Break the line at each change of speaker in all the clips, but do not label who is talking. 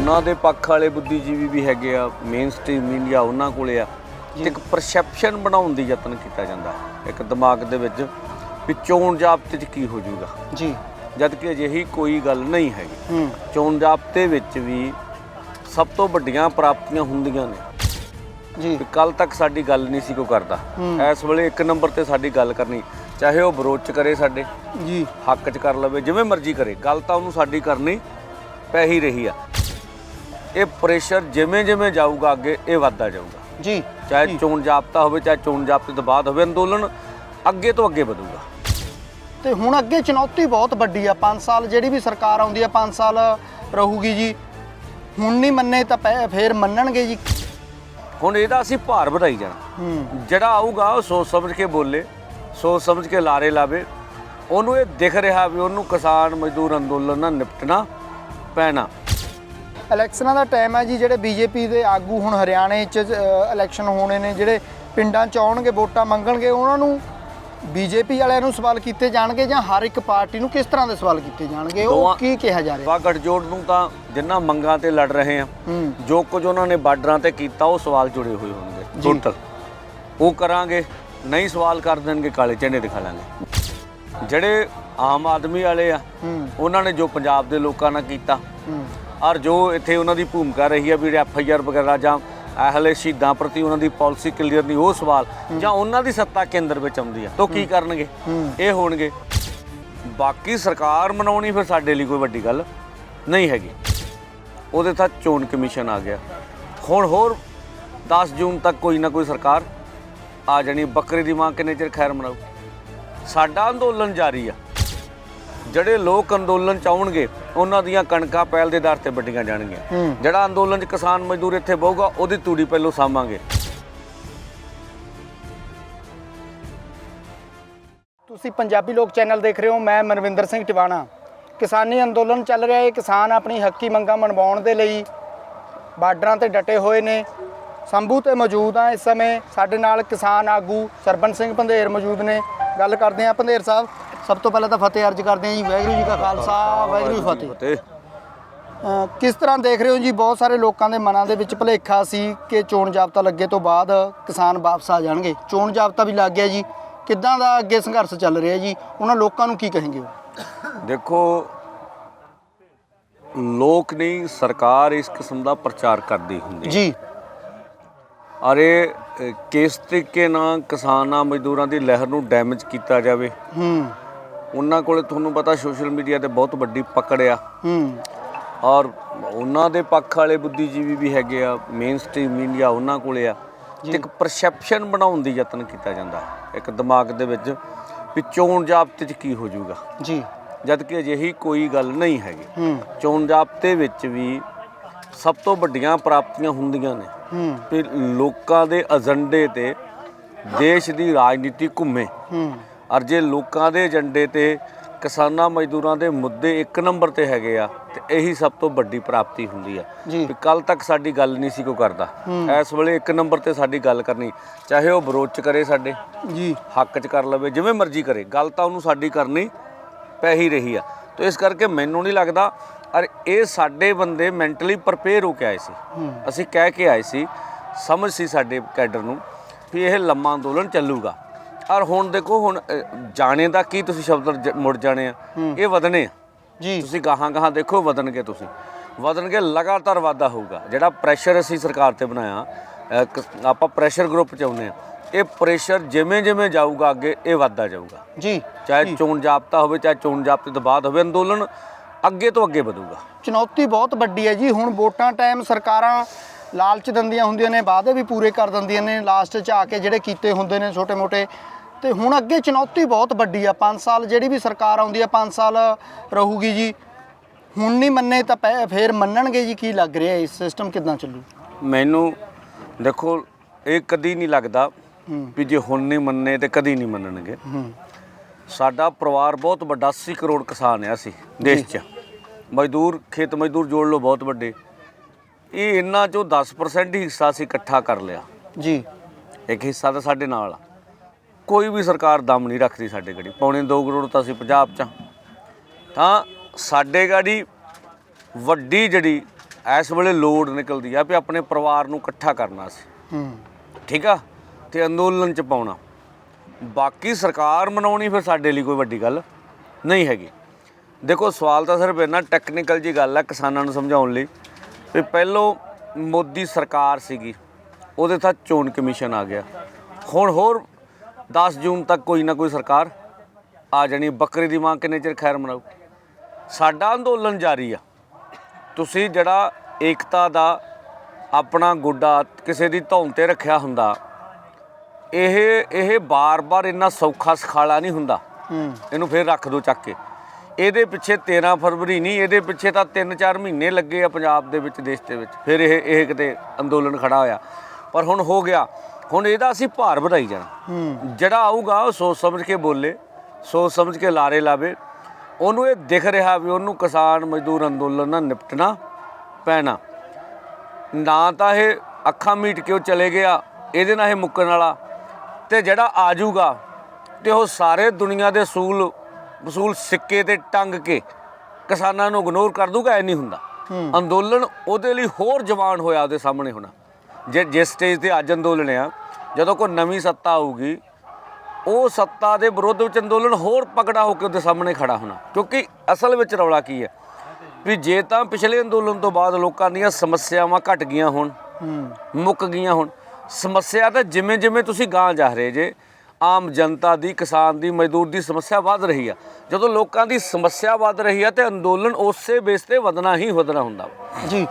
ਉਹਨਾਂ ਦੇ ਪੱਖ ਵਾਲੇ ਬੁੱਧੀਜੀਵੀ ਵੀ ਹੈਗੇ ਆ ਮੇਨ ਸਟ੍ਰੀਮ ਮੀਡੀਆ ਉਹਨਾਂ ਕੋਲੇ ਆ। ਤੇ ਇੱਕ ਪਰਸੈਪਸ਼ਨ ਬਣਾਉਣ ਦੀ ਯਤਨ ਕੀਤਾ ਜਾਂਦਾ। ਇੱਕ ਦਿਮਾਗ ਦੇ ਵਿੱਚ ਵੀ ਚੋਣ ਜਾਬਤੇ 'ਚ ਕੀ ਹੋ ਜਾਊਗਾ
ਜੀ।
ਜਦ ਕਿ ਅਜਿਹੀ ਕੋਈ ਗੱਲ ਨਹੀਂ ਹੈਗੀ।
ਹੂੰ।
ਚੋਣ ਜਾਬਤੇ ਵਿੱਚ ਵੀ ਸਭ ਤੋਂ ਵੱਡੀਆਂ ਪ੍ਰਾਪਤੀਆਂ ਹੁੰਦੀਆਂ ਨੇ।
ਜੀ।
ਕੱਲ ਤੱਕ ਸਾਡੀ ਗੱਲ ਨਹੀਂ ਸੀ ਕੋਈ ਕਰਦਾ। ਇਸ ਵੇਲੇ ਇੱਕ ਨੰਬਰ ਤੇ ਸਾਡੀ ਗੱਲ ਕਰਨੀ। ਚਾਹੇ ਉਹ ਵਿਰੋਧ ਚ ਕਰੇ ਸਾਡੇ।
ਜੀ।
ਹੱਕ ਚ ਕਰ ਲਵੇ ਜਿਵੇਂ ਮਰਜ਼ੀ ਕਰੇ। ਗੱਲ ਤਾਂ ਉਹਨੂੰ ਸਾਡੀ ਕਰਨੀ ਪੈ ਹੀ ਰਹੀ ਆ। ਇਹ ਪ੍ਰੈਸ਼ਰ ਜਿਵੇਂ ਜਿਵੇਂ ਜਾਊਗਾ ਅੱਗੇ ਇਹ ਵੱਧਦਾ ਜਾਊਗਾ।
ਜੀ
ਚਾਹੇ। ਚੋਣ ਜਾਬਤਾ ਹੋਵੇ ਚਾਹੇ ਚੋਣ ਜਾਬਤੇ ਤੋਂ ਬਾਅਦ ਹੋਵੇ ਅੰਦੋਲਨ ਅੱਗੇ ਤੋਂ ਅੱਗੇ ਵਧੂਗਾ।
ਤੇ ਹੁਣ ਅੱਗੇ ਚੁਣੌਤੀ ਬਹੁਤ ਵੱਡੀ ਆ। 5 ਸਾਲ ਜਿਹੜੀ ਵੀ ਸਰਕਾਰ ਆਉਂਦੀ ਆ 5 ਸਾਲ ਰਹੂਗੀ ਜੀ। ਹੁਣ ਨਹੀਂ ਮੰਨੇ ਤਾਂ ਪੈ- ਫੇਰ ਮੰਨਣਗੇ ਜੀ।
ਹੁਣ ਇਹਦਾ ਅਸੀਂ ਭਾਰ ਵਧਾਈ ਜਾਣਾ। ਜਿਹੜਾ ਆਊਗਾ ਉਹ ਸੋਚ ਸਮਝ ਕੇ ਬੋਲੇ ਸੋਚ ਸਮਝ ਕੇ ਲਾਰੇ ਲਾਵੇ। ਉਹਨੂੰ ਇਹ ਦਿਖ ਰਿਹਾ ਵੀ ਉਹਨੂੰ ਕਿਸਾਨ ਮਜ਼ਦੂਰ ਅੰਦੋਲਨ ਨਾਲ ਨਿਪਟਣਾ ਪੈਣਾ।
ਇਲੈਕਸ਼ਨਾਂ ਦਾ ਟਾਈਮ ਹੈ ਜੀ ਜਿਹੜੇ ਬੀਜੇਪੀ ਦੇ ਆਗੂ ਹੁਣ ਹਰਿਆਣੇ 'ਚ ਇਲੈਕਸ਼ਨ ਹੋਣੇ ਨੇ ਜਿਹੜੇ ਪਿੰਡਾਂ 'ਚ ਆਉਣਗੇ ਵੋਟਾਂ ਮੰਗਣਗੇ ਉਹਨਾਂ ਨੂੰ ਬੀਜੇਪੀ ਵਾਲਿਆਂ ਨੂੰ ਸਵਾਲ ਕੀਤੇ ਜਾਣਗੇ ਜਾਂ ਹਰ ਇੱਕ ਪਾਰਟੀ ਨੂੰ ਕਿਸ ਤਰ੍ਹਾਂ ਦੇ ਸਵਾਲ ਕੀਤੇ ਜਾਣਗੇ? ਉਹ ਕੀ ਕਿਹਾ ਜਾ ਰਿਹਾ?
ਵਾ ਗੱਠਜੋੜ ਨੂੰ ਤਾਂ ਜਿੰਨਾ ਮੰਗਾਂ ਤੇ ਲੜ ਰਹੇ ਆ
ਹੂੰ।
ਜੋ ਕੁਝ ਉਹਨਾਂ ਨੇ ਬਾਰਡਰਾਂ ਤੇ ਕੀਤਾ ਉਹ ਸਵਾਲ ਜੁੜੇ ਹੋਏ ਹੋਣਗੇ। ਟੋਟਲ ਉਹ ਕਰਾਂਗੇ ਨਹੀਂ ਸਵਾਲ ਕਰ ਦੇਣਗੇ ਕਾਲੇ ਝੰਡੇ ਦਿਖਾ ਲਾਂਗੇ। ਜਿਹੜੇ ਆਮ ਆਦਮੀ ਵਾਲੇ ਆ
ਹੂੰ।
ਉਹਨਾਂ ਨੇ ਜੋ ਪੰਜਾਬ ਦੇ ਲੋਕਾਂ ਨਾਲ ਕੀਤਾ
ਹੂੰ।
ਔਰ ਜੋ ਇੱਥੇ ਉਹਨਾਂ ਦੀ ਭੂਮਿਕਾ ਰਹੀ ਹੈ ਵੀ ਐਫ ਆਈ ਆਰ ਵਗੈਰਾ ਜਾਂ ਇਹਲੇ ਸ਼ਹੀਦਾਂ ਪ੍ਰਤੀ ਉਹਨਾਂ ਦੀ ਪਾਲਿਸੀ ਕਲੀਅਰ ਨਹੀਂ, ਉਹ ਸਵਾਲ ਜਾਂ ਉਹਨਾਂ ਦੀ ਸੱਤਾ ਕੇਂਦਰ ਵਿੱਚ ਆਉਂਦੀ ਆ, ਤਾਂ ਉਹ ਕੀ ਕਰਨਗੇ? ਇਹ ਹੋਣਗੇ। ਬਾਕੀ ਸਰਕਾਰ ਮਨਾਉਣੀ ਫਿਰ ਸਾਡੇ ਲਈ ਕੋਈ ਵੱਡੀ ਗੱਲ ਨਹੀਂ ਹੈਗੀ। ਉਹਦੇ ਤਾਂ ਚੋਣ ਕਮਿਸ਼ਨ ਆ ਗਿਆ। ਹੁਣ ਹੋਰ 10 ਜੂਨ ਤੱਕ ਕੋਈ ਨਾ ਕੋਈ ਸਰਕਾਰ ਆ ਜਾਣੀ ਬੱਕਰੇ ਦੀ ਮਾਂ ਕਿੰਨੇ ਚਿਰ ਖੈਰ ਮਨਾਉ ਸਾਡਾ ਅੰਦੋਲਨ ਜਾਰੀ ਆ। ਜਿਹੜੇ ਲੋਕ ਅੰਦੋਲਨ ਚ ਆਉਣਗੇ ਉਹਨਾਂ ਦੀਆਂ ਕਣਕਾਂ ਪਹਿਲ ਦੇ ਦਰ ਤੇ ਵੱਡੀਆਂ ਜਾਣਗੀਆਂ। ਜਿਹੜਾ ਅੰਦੋਲਨ ਚ ਕਿਸਾਨ ਮਜ਼ਦੂਰ ਇੱਥੇ ਬਹੂਗਾ ਉਹਦੀ ਤੂੜੀ ਪਹਿਲੋਂ ਸਾਂਭਾਂਗੇ।
ਤੁਸੀਂ ਪੰਜਾਬੀ ਲੋਕ ਚੈਨਲ ਦੇਖ ਰਹੇ ਹੋ ਮੈਂ ਮਨਵਿੰਦਰ ਸਿੰਘ ਟਿਵਾਣਾ। ਕਿਸਾਨੀ ਅੰਦੋਲਨ ਚੱਲ ਰਿਹਾ ਹੈ ਕਿਸਾਨ ਆਪਣੀ ਹੱਕੀ ਮੰਗਾਂ ਮਨਵਾਉਣ ਦੇ ਲਈ ਬਾਰਡਰਾਂ ਤੇ ਡਟੇ ਹੋਏ ਨੇ। ਸੰਭੂ ਤੇ ਮੌਜੂਦ ਆ ਇਸ ਸਮੇਂ ਸਾਡੇ ਨਾਲ ਕਿਸਾਨ ਆਗੂ ਸਰਬਨ ਸਿੰਘ ਪੰਧੇਰ ਮੌਜੂਦ ਨੇ। ਗੱਲ ਕਰਦੇ ਆ ਪੰਧੇਰ ਸਾਹਿਬ ਸਭ ਤੋਂ ਪਹਿਲਾਂ ਤਾਂ ਫਤਿਹ ਅਰਜ ਕਰਦੇ ਆ ਜੀ ਵਾਹਿਗੁਰੂ ਜੀ ਕਾ ਖਾਲਸਾ ਵਾਹਿਗੁਰੂ ਜੀ ਕੀ ਫਤਿਹ। ਅ, ਕਿਸ ਤਰ੍ਹਾਂ ਦੇਖ ਰਹੇ ਹੋ ਜੀ? ਬਹੁਤ ਸਾਰੇ ਲੋਕਾਂ ਦੇ ਮਨਾਂ ਦੇ ਵਿੱਚ ਭੁਲੇਖਾ ਸੀ ਕਿ ਚੋਣ ਜਾਬਤਾ ਲੱਗੇ ਤੋਂ ਬਾਅਦ ਕਿਸਾਨ ਵਾਪਸ ਆ ਜਾਣਗੇ। ਚੋਣ ਜਾਬਤਾ ਵੀ ਲੱਗ ਗਿਆ ਜੀ। ਕਿੱਦਾਂ ਦਾ ਅੱਗੇ ਸੰਘਰਸ਼ ਚੱਲ ਰਿਹਾ ਜੀ? ਉਹਨਾਂ ਲੋਕਾਂ ਨੂੰ ਕੀ ਕਹੇਂਗੇ?
ਦੇਖੋ ਲੋਕ ਨਹੀਂ ਸਰਕਾਰ ਇਸ ਕਿਸਮ ਦਾ ਪ੍ਰਚਾਰ ਕਰਦੀ ਹੁੰਦੀ। ਹੈ।
ਜੀ।
ਅਰੇ ਅ, ਕਿਸ ਤਰੀਕੇ ਨਾਲ ਕਿਸਾਨਾਂ ਮਜ਼ਦੂਰਾਂ ਦੀ ਲਹਿਰ ਨੂੰ ਡੈਮੇਜ ਕੀਤਾ ਜਾਵੇ?
ਹੂੰ।
ਉਹਨਾਂ ਕੋਲੇ ਤੁਹਾਨੂੰ ਪਤਾ ਸੋਸ਼ਲ ਮੀਡੀਆ ਤੇ ਬਹੁਤ ਵੱਡੀ ਪਕੜ ਆ।
ਹੂੰ।
ਔਰ ਉਹਨਾਂ ਦੇ ਪੱਖ ਵਾਲੇ ਬੁੱਧੀਜੀਵੀ ਵੀ ਹੈਗੇ ਆ ਮੇਨ ਸਟ੍ਰੀਮ ਮੀਡੀਆ ਉਹਨਾਂ ਕੋਲੇ ਆ। ਤੇ ਇੱਕ ਪਰਸੈਪਸ਼ਨ ਬਣਾਉਣ ਦੀ ਯਤਨ ਕੀਤਾ ਜਾਂਦਾ। ਇੱਕ ਦਿਮਾਗ ਦੇ ਵਿੱਚ ਵੀ ਚੋਣ ਜਾਬਤੇ 'ਚ ਕੀ ਹੋ ਜਾਊਗਾ
ਜੀ।
ਜਦ ਕਿ ਅਜਿਹੀ ਕੋਈ ਗੱਲ ਨਹੀਂ ਹੈਗੀ।
ਹੂੰ।
ਚੋਣ ਜਾਬਤੇ ਵਿੱਚ ਵੀ ਸਭ ਤੋਂ ਵੱਡੀਆਂ ਪ੍ਰਾਪਤੀਆਂ ਹੁੰਦੀਆਂ ਨੇ।
ਹੂੰ।
ਵੀ ਲੋਕਾਂ ਦੇ ਏਜੰਡੇ ਤੇ ਦੇਸ਼ ਦੀ ਰਾਜਨੀਤੀ ਘੁੰਮੇ।
ਹੂੰ।
ਔਰ ਜੇ ਲੋਕਾਂ ਦੇ ਏਜੰਡੇ ਤੇ ਕਿਸਾਨਾਂ ਮਜ਼ਦੂਰਾਂ ਦੇ ਮੁੱਦੇ ਇੱਕ ਨੰਬਰ ਤੇ ਹੈਗੇ ਆ ਤੇ ਇਹੀ ਸਭ ਤੋਂ ਵੱਡੀ ਪ੍ਰਾਪਤੀ ਹੁੰਦੀ ਆ ਵੀ ਕੱਲ ਤੱਕ ਸਾਡੀ ਗੱਲ ਨਹੀਂ ਸੀ ਕੋਈ ਕਰਦਾ। ਇਸ ਵੇਲੇ ਇੱਕ ਨੰਬਰ ਤੇ ਸਾਡੀ ਗੱਲ ਕਰਨੀ ਚਾਹੇ ਉਹ ਵਿਰੋਧ ਚ ਕਰੇ ਸਾਡੇ
ਜੀ।
ਹੱਕ ਚ ਕਰ ਲਵੇ ਜਿਵੇਂ ਮਰਜ਼ੀ ਕਰੇ ਗੱਲ ਤਾਂ ਉਹਨੂੰ ਸਾਡੀ ਕਰਨੀ ਪੈ ਹੀ ਰਹੀ ਆ। ਤੇ ਇਸ ਕਰਕੇ ਮੈਨੂੰ ਨਹੀਂ ਲੱਗਦਾ ਅਰ ਇਹ ਸਾਡੇ ਬੰਦੇ ਮੈਂਟਲੀ ਪ੍ਰਪੇਅਰ ਹੋ ਕੇ ਆਏ ਸੀ। ਅਸੀਂ ਕਹਿ ਕੇ ਆਏ ਸੀ ਸਮਝ ਸੀ ਸਾਡੇ ਕੈਡਰ ਨੂੰ ਵੀ ਇਹ ਲੰਮਾ ਅੰਦੋਲਨ ਚੱਲੂਗਾ। ਔਰ ਹੁਣ ਦੇਖੋ ਹੁਣ ਅ, ਜਾਣੇ ਦਾ ਕੀ ਤੁਸੀਂ ਸ਼ਬਦ ਜ- ਮੁੜ ਜਾਣੇ ਆ। ਇਹ ਵਧਣੇ ਆ।
ਜੀ।
ਤੁਸੀਂ ਗਾਹਾਂ ਗਾਹਾਂ ਦੇਖੋ ਵਧਣਗੇ ਤੁਸੀਂ। ਵਧਣਗੇ ਲਗਾਤਾਰ ਵਾਧਾ ਹੋਊਗਾ। ਜਿਹੜਾ ਪ੍ਰੈਸ਼ਰ ਅਸੀਂ ਸਰਕਾਰ ਤੇ ਬਣਾਇਆ ਅ, ਕ- ਆਪਾਂ ਪ੍ਰੈਸ਼ਰ ਗਰੁੱਪ ਚ ਆਉਂਦੇ ਆ। ਇਹ ਪ੍ਰੈਸ਼ਰ ਜਿਵੇਂ ਜਿਵੇਂ ਜਾਊਗਾ ਅੱਗੇ ਇਹ ਵੱਧਦਾ ਜਾਊਗਾ।
ਜੀ
ਚਾਹੇ ਚੋਣ ਜਾਬਤਾ ਹੋਵੇ ਚਾਹੇ ਚੋਣ ਜਾਬਤੇ ਤੋਂ ਬਾਅਦ ਹੋਵੇ ਅੰਦੋਲਨ ਅੱਗੇ ਤੋਂ ਅੱਗੇ ਵਧੂਗਾ।
ਚੁਣੌਤੀ ਬਹੁਤ ਵੱਡੀ ਹੈ ਜੀ। ਹੁਣ ਵੋਟਾਂ ਟਾਈਮ ਸਰਕਾਰਾਂ ਲਾਲਚ ਦਿੰਦੀਆਂ ਹੁੰਦੀਆਂ ਨੇ ਵਾਅਦੇ ਵੀ ਪੂਰੇ ਕਰ ਦਿੰਦੀਆਂ ਨੇ ਲਾਸਟ 'ਚ ਆ ਕੇ ਜਿਹੜੇ ਕੀਤੇ ਹੁੰਦੇ ਨੇ ਛੋਟੇ-ਮੋਟੇ ਤੇ ਹੁਣ ਅੱਗੇ ਚੁਣੌਤੀ ਬਹੁਤ ਵੱਡੀ ਆ। 5 ਸਾਲ ਜਿਹੜੀ ਵੀ ਸਰਕਾਰ ਆਉਂਦੀ ਆ 5 ਸਾਲ ਰਹੂਗੀ ਜੀ। ਹੁਣ ਨਹੀਂ ਮੰਨੇ ਤਾਂ ਪੈ- ਫੇਰ ਮੰਨਣਗੇ ਜੀ ਕੀ ਲੱਗ ਰਿਹਾ ਇਸ ਸਿਸਟਮ ਕਿਦਾਂ ਚੱਲੂ?
ਮੈਨੂੰ ਦੇਖੋ ਇਹ ਕਦੀ ਨਹੀਂ ਲੱਗਦਾ
ਹੂੰ।
ਵੀ ਜੇ ਹੁਣ ਨਹੀਂ ਮੰਨੇ ਤੇ ਕਦੀ ਨਹੀਂ ਮੰਨਣਗੇ।
ਹੂੰ।
ਸਾਡਾ ਪਰਿਵਾਰ ਬਹੁਤ ਵੱਡਾ 80 ਕਰੋੜ ਕਿਸਾਨ ਆ ਅਸੀਂ ਦੇਸ਼ 'ਚ। ਮਜ਼ਦੂਰ ਖੇਤ ਮਜ਼ਦੂਰ ਜੋੜ ਲਓ ਬਹੁਤ ਵੱਡੇ। ਇਹ ਇੰਨਾ ਚੋਂ 10% ਹੀ ਹਿੱਸਾ ਅਸੀਂ ਇਕੱਠਾ ਕਰ ਲਿਆ।
ਜੀ।
ਇੱਕ ਹਿੱਸਾ ਤਾਂ ਸਾਡੇ ਨਾਲ ਆ। ਕੋਈ ਵੀ ਸਰਕਾਰ ਦਮ ਨਹੀਂ ਰੱਖਦੀ ਸਾਡੇ ਗੜੀ। ਪੌਣੇ 2 ਕਰੋੜ ਤਾਂ ਅਸੀਂ ਪੰਜਾਬ 'ਚ ਆ। ਤਾਂ ਸਾਡੇ ਗਾੜੀ ਵੱਡੀ ਜਿਹੜੀ ਇਸ ਵੇਲੇ ਲੋੜ ਨਿਕਲਦੀ ਆ ਵੀ ਆਪਣੇ ਪਰਿਵਾਰ ਨੂੰ ਇਕੱਠਾ ਕਰਨਾ ਸੀ।
ਹੂੰ।
ਠੀਕ ਆ? ਤੇ ਅੰਦੋਲਨ ਚ ਪਾਉਣਾ। ਬਾਕੀ ਸਰਕਾਰ ਮਨਾਉਣੀ ਫਿਰ ਸਾਡੇ ਲਈ ਕੋਈ ਵੱਡੀ ਗੱਲ ਨਹੀਂ ਹੈਗੀ। ਦੇਖੋ ਸਵਾਲ ਤਾਂ ਸਿਰਫ ਇਹਨਾਂ ਟੈਕਨੀਕਲ ਜੀ ਗੱਲ ਹੈ ਕਿਸਾਨਾਂ ਨੂੰ ਸਮਝਾਉਣ ਲਈ। ਵੀ ਪਹਿਲੋਂ ਮੋਦੀ ਸਰਕਾਰ ਸੀਗੀ ਉਹਦੇ ਤਾਂ ਚੋਣ ਕਮਿਸ਼ਨ ਆ ਗਿਆ। ਹੁਣ ਹੋਰ 10 ਜੂਨ ਤੱਕ ਕੋਈ ਨਾ ਕੋਈ ਸਰਕਾਰ ਆ ਜਾਣੀ ਬੱਕਰੀ ਦੀ ਮਾਂ ਕਿੰਨੇ ਚਿਰ ਖੈਰ ਮਨਾਊ? ਸਾਡਾ ਅੰਦੋਲਨ ਜਾਰੀ ਆ। ਤੁਸੀਂ ਜਿਹੜਾ ਏਕਤਾ ਦਾ ਆਪਣਾ ਗੁੱਡਾ ਕਿਸੇ ਦੀ ਧੌਣ ਤੇ ਰੱਖਿਆ ਹੁੰਦਾ ਇਹ ਇਹ ਬਾਰ-ਬਾਰ ਇੰਨਾ ਸੌਖਾ ਸਖਾਲਾ ਨਹੀਂ ਹੁੰਦਾ। ਇਹਨੂੰ ਫੇਰ ਰੱਖ ਦੋ ਚੱਕ ਕੇ। ਇਹਦੇ ਪਿੱਛੇ 13 ਫਰਵਰੀ ਨਹੀਂ ਇਹਦੇ ਪਿੱਛੇ ਤਾਂ 3-4 ਮਹੀਨੇ ਲੱਗੇ ਆ ਪੰਜਾਬ ਦੇ ਵਿੱਚ ਦੇਸ਼ ਦੇ ਵਿੱਚ। ਫਿਰ ਇਹ ਇਹ ਕਿਤੇ ਅੰਦੋਲਨ ਖੜਾ ਹੋਇਆ। ਪਰ ਹੁਣ ਹੋ ਗਿਆ। ਹੁਣ ਇਹਦਾ ਅਸੀਂ ਭਾਰ ਵਧਾਈ ਜਾਣਾ।
ਹੂੰ।
ਜਿਹੜਾ ਆਊਗਾ ਉਹ ਸੋਚ ਸਮਝ ਕੇ ਬੋਲੇ ਸੋਚ ਸਮਝ ਕੇ ਲਾਰੇ ਲਾਵੇ। ਉਹਨੂੰ ਇਹ ਦਿਖ ਰਿਹਾ ਵੀ ਉਹਨੂੰ ਕਿਸਾਨ ਮਜ਼ਦੂਰ ਅੰਦੋਲਨ ਨਾਲ ਨਿਪਟਣਾ ਪੈਣਾ। ਨਾ ਤਾਂ ਇਹ ਅੱਖਾਂ ਮੀਟ ਕੇ ਉਹ ਚਲੇ ਗਿਆ ਇਹਦੇ ਨਾਲ ਇਹ ਮੁੱਕਣ ਵਾਲਾ। ਤੇ ਜਿਹੜਾ ਆ ਜਾਊਗਾ ਤੇ ਉਹ ਸਾਰੇ ਦੁਨੀਆ ਦੇ ਸੂਲ ਵਸੂਲ ਸਿੱਕੇ ਤੇ ਟੰਗ ਕੇ ਕਿਸਾਨਾਂ ਨੂੰ ਇਗਨੋਰ ਕਰ ਦੂਗਾ ਐ ਨਹੀਂ ਹੁੰਦਾ। ਅੰਦੋਲਨ ਉਹਦੇ ਲਈ ਹੋਰ ਜਵਾਨ ਹੋਇਆ ਉਹਦੇ ਸਾਹਮਣੇ ਹੋਣਾ। ਜੇ ਜਿਸ ਸਟੇਜ ਤੇ ਅੱਜ ਅੰਦੋਲਨ ਆ ਜਦੋਂ ਕੋਈ ਨਵੀਂ ਸੱਤਾ ਆਊਗੀ ਉਹ ਸੱਤਾ ਦੇ ਵਿਰੁੱਧ ਵਿੱਚ ਅੰਦੋਲਨ ਹੋਰ ਪਕੜਾ ਹੋ ਕੇ ਉਹਦੇ ਸਾਹਮਣੇ ਖੜਾ ਹੋਣਾ ਕਿਉਂਕਿ ਅਸਲ ਵਿੱਚ ਰੌਲਾ ਕੀ ਹੈ? ਵੀ ਜੇ ਤਾਂ ਪਿਛਲੇ ਅੰਦੋਲਨ ਤੋਂ ਬਾਅਦ ਲੋਕਾਂ ਦੀਆਂ ਸਮੱਸਿਆਵਾਂ ਘਟ ਗਈਆਂ ਹੋਣ ਮੁੱਕ ਗਈਆਂ ਹੁਣ ਸਮੱਸਿਆ ਤਾਂ ਜਿਵੇਂ ਜਿਵੇਂ ਤੁਸੀਂ ਗਾਂ ਜਾ ਰਹੇ ਜੇ ਆਮ ਜਨਤਾ ਦੀ ਕਿਸਾਨ ਦੀ ਮਜ਼ਦੂਰ ਦੀ ਸਮੱਸਿਆ ਵੱਧ ਰਹੀ ਆ। ਜਦੋਂ ਲੋਕਾਂ ਦੀ ਸਮੱਸਿਆ ਵੱਧ ਰਹੀ ਆ ਤੇ ਅੰਦੋਲਨ ਉਸੇ ਬੇਸ ਤੇ ਵਧਣਾ ਹੀ ਵਧਣਾ ਹੁੰਦਾ।
ਜੀ।